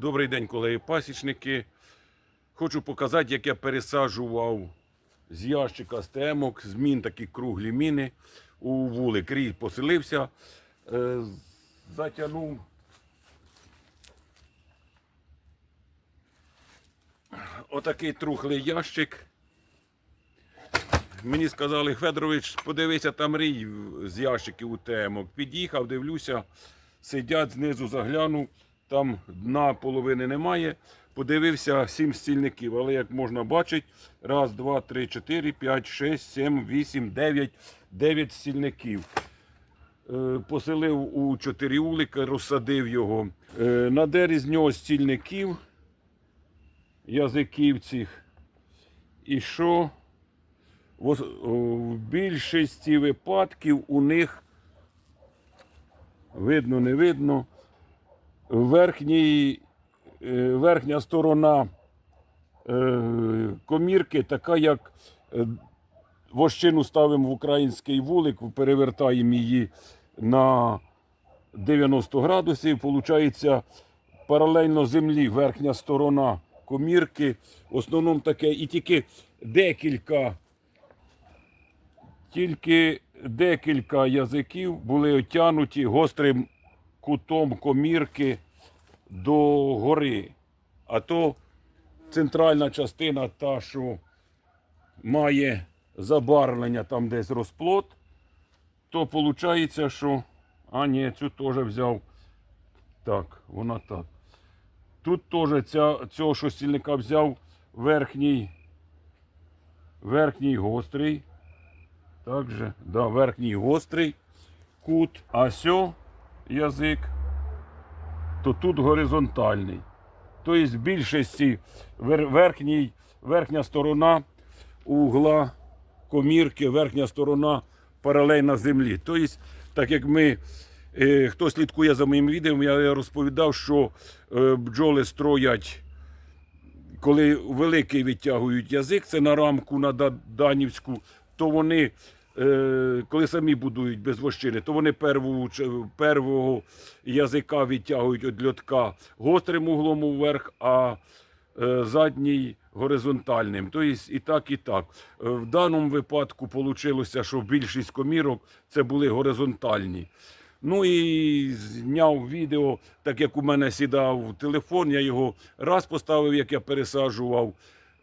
Добрий день, колеги пасічники. Хочу показати, як я пересаджував з ящика з темок, з мін такі круглі міни у вулик. Рій поселився, е, затягнув. Отакий трухлий ящик. Мені сказали, Федорович, подивися, там рій з ящиків у темок. Під'їхав, дивлюся, сидять знизу, заглянув, там дна половини немає. Подивився сім стільників, але як можна бачити, раз, два, три, чотири, п'ять, шесть, сім, вісім, дев'ять, дев'ять стільників. Е, Поселив у чотири улика, розсадив його. Е, Надер із нього стільників, язиків цих. І що? В більшості випадків у них видно, не видно. Верхній, е, верхня сторона е, комірки така, як е, вощину ставимо в український вулик, перевертаємо її на 90 градусів. Получається паралельно землі верхня сторона комірки. В основному таке і тільки декілька тільки декілька язиків були отягнуті гострим кутом комірки до гори. А то центральна частина, та, що має забарвлення там десь розплод, то виходить, що. А, ні, цю теж взяв. Так, вона так. Тут теж цього що стільника взяв верхній, верхній гострий. Также, да, верхній гострий кут, а сьо язик, то тут горизонтальний. Тобто в більшості верхній, верхня сторона угла комірки, верхня сторона паралельна землі. Тобто, так як ми, е, хто слідкує за моїм відео, я розповідав, що е, бджоли строять коли великий відтягують язик, це на рамку на Да- Данівську, то вони, коли самі будують без вощини, то вони перву, первого язика відтягують від льотка гострим углом вверх, а е, задній горизонтальним. Тобто і так, і так. Е, В даному випадку вийшло, що більшість комірок це були горизонтальні. Ну і зняв відео, так як у мене сідав телефон, я його раз поставив, як я пересаджував.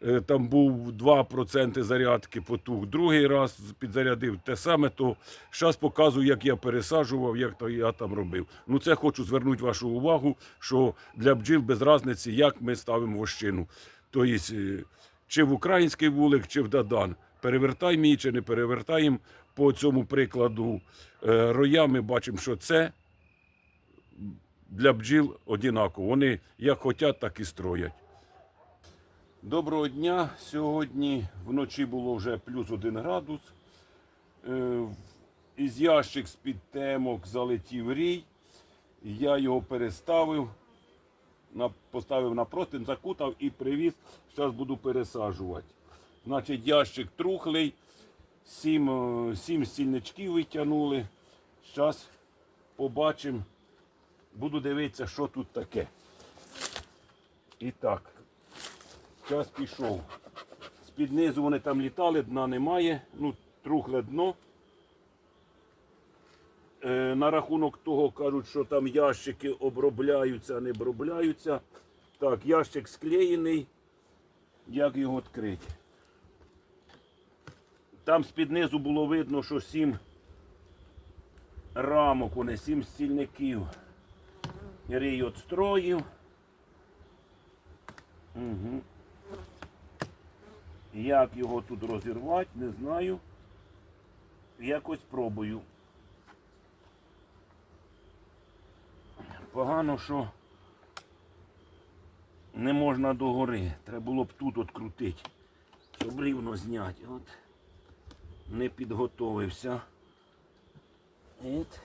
Е, Там був 2% зарядки потух. Другий раз підзарядив те саме, то зараз показую, як я пересаджував, як то я там робив. Ну це хочу звернути вашу увагу, що для бджіл без різниці, як ми ставимо вощину. Тобто, е, чи в український вулик, чи в Дадан. Перевертаємо її чи не перевертаємо. По цьому прикладу е, роя ми бачимо, що це для бджіл однаково. Вони як хочуть, так і строять. Доброго дня. Сьогодні вночі було вже плюс один градус. Е, Із ящик з-під темок залетів рій. Я його переставив, поставив на простин, закутав і привіз. Зараз буду пересаджувати. Значить, ящик трухлий, сім, е, сім стільничків витягнули. Зараз побачимо, буду дивитися, що тут таке. І так, час пішов. З-під низу вони там літали, дна немає. Ну, трухле дно. Е, на рахунок того кажуть, що там ящики обробляються, не обробляються. Так, ящик склеєний. Як його відкрити? Там з-під низу було видно, що сім рамок, вони сім стільників. Рій отстроїв. Угу. Як його тут розірвати, не знаю. Якось пробую. Погано, що не можна догори. Треба було б тут от щоб рівно зняти. От не підготовився. От.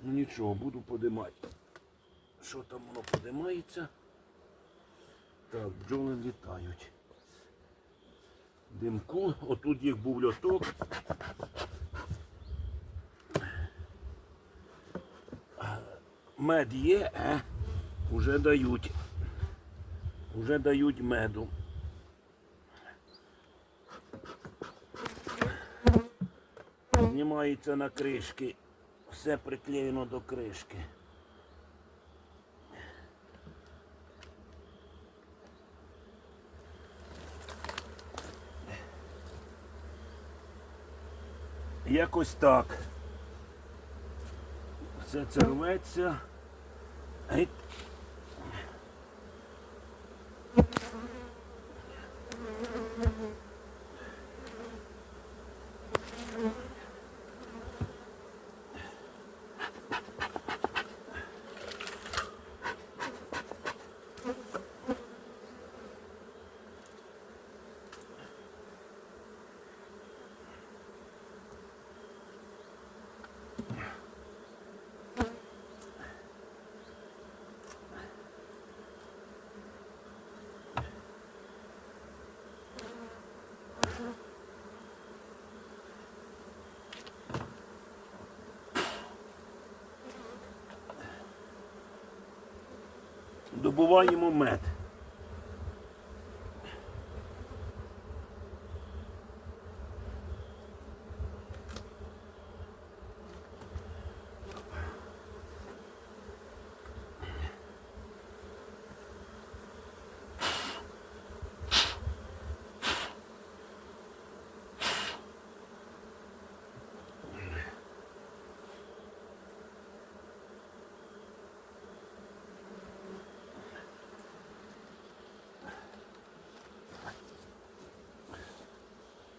Ну нічого, буду подимати що там воно подимається. Так, бджоли літають. Димку, отут їх був льоток. Мед є, е? уже дають. Уже дають меду. Знімається на кришки. Все приклеєно до кришки. Якось так. Все це рветься. Добуваємо мед.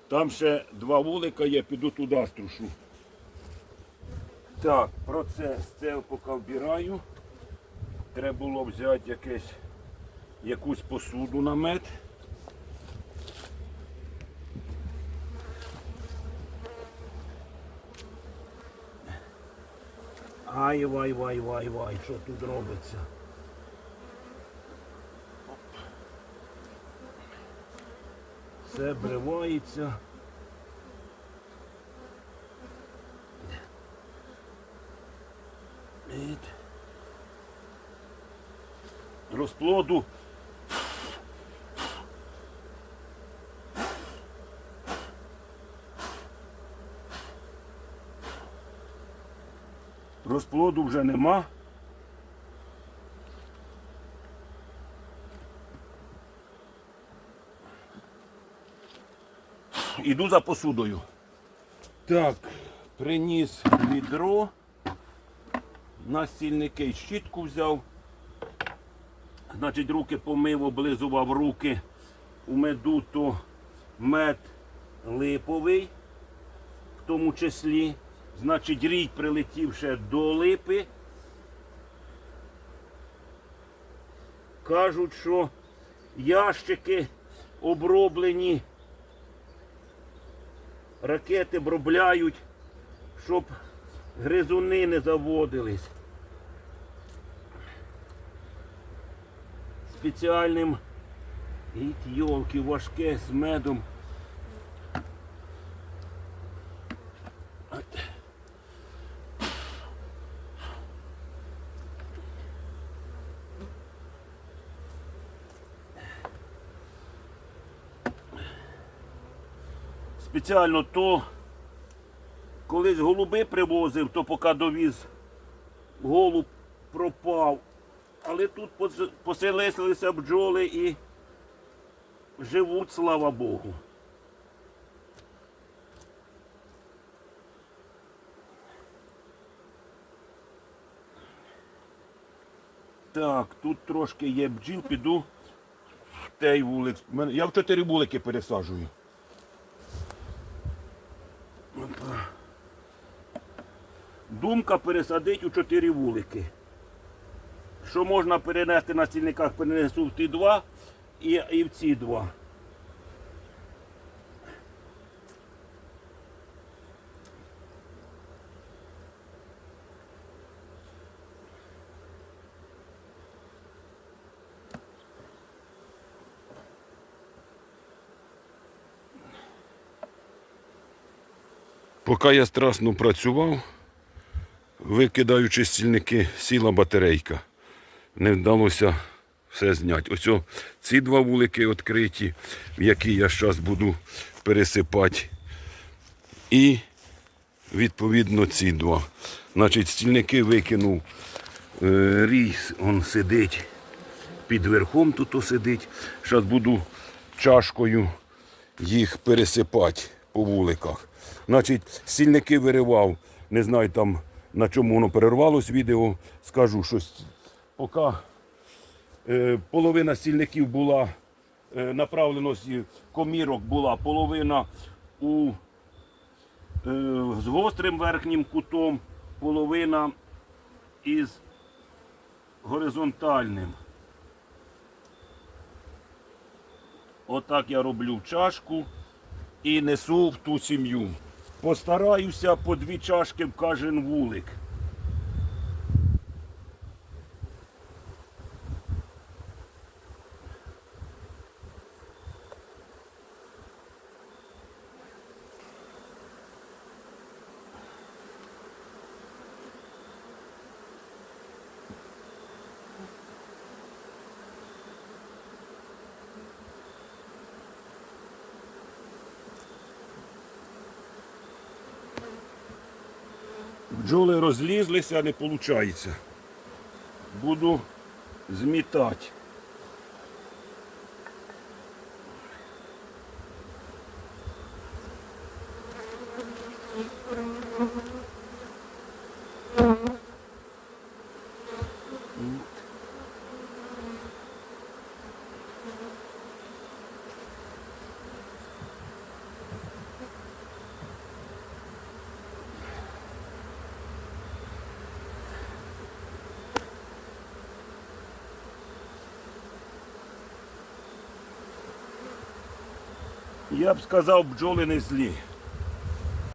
Там ще два вулика, я піду туди струшу. Так, процес це поки вбираю. Треба було взяти якесь, якусь посуду на мед. Ай, вай, вай, вай, вай, що тут робиться? Все обривається. Від розплоду. Розплоду вже нема. Іду за посудою. Так, приніс відро. На стільники щітку взяв. Значить, руки помив, облизував руки. У меду мед липовий, в тому числі. Значить, рій прилетів ще до липи. Кажуть, що ящики оброблені ракети бробляють, щоб гризуни не заводились. Спеціальним гіть йолки важке з медом. Спеціально то колись голуби привозив, то поки довіз голуб пропав. Але тут пос- поселилися бджоли і живуть, слава Богу. Так, тут трошки є бджіл, піду в той вулик. Я в чотири вулики пересаджую. Думка пересадити у чотири вулики. Що можна перенести на стільниках, перенесу в ті два і, і в ці два. Поки я страшно працював, викидаючи стільники, сіла батарейка. Не вдалося все зняти. Ось ці два вулики відкриті, в які я зараз буду пересипати. І відповідно ці два. Значить, стільники викинув. Е, ріс, он сидить під верхом тут сидить. Зараз буду чашкою їх пересипати по вуликах. Значить, стільники виривав, не знаю там на чому воно перервалось відео, скажу щось. Поки е, половина стільників була е, направленості комірок була, половина у, е, з гострим верхнім кутом, половина із горизонтальним. Отак я роблю чашку і несу в ту сім'ю. Постараюся по дві чашки в кожен вулик. Бджоли розлізлися, не виходить. Буду змітати. Я б сказав, бджоли не злі.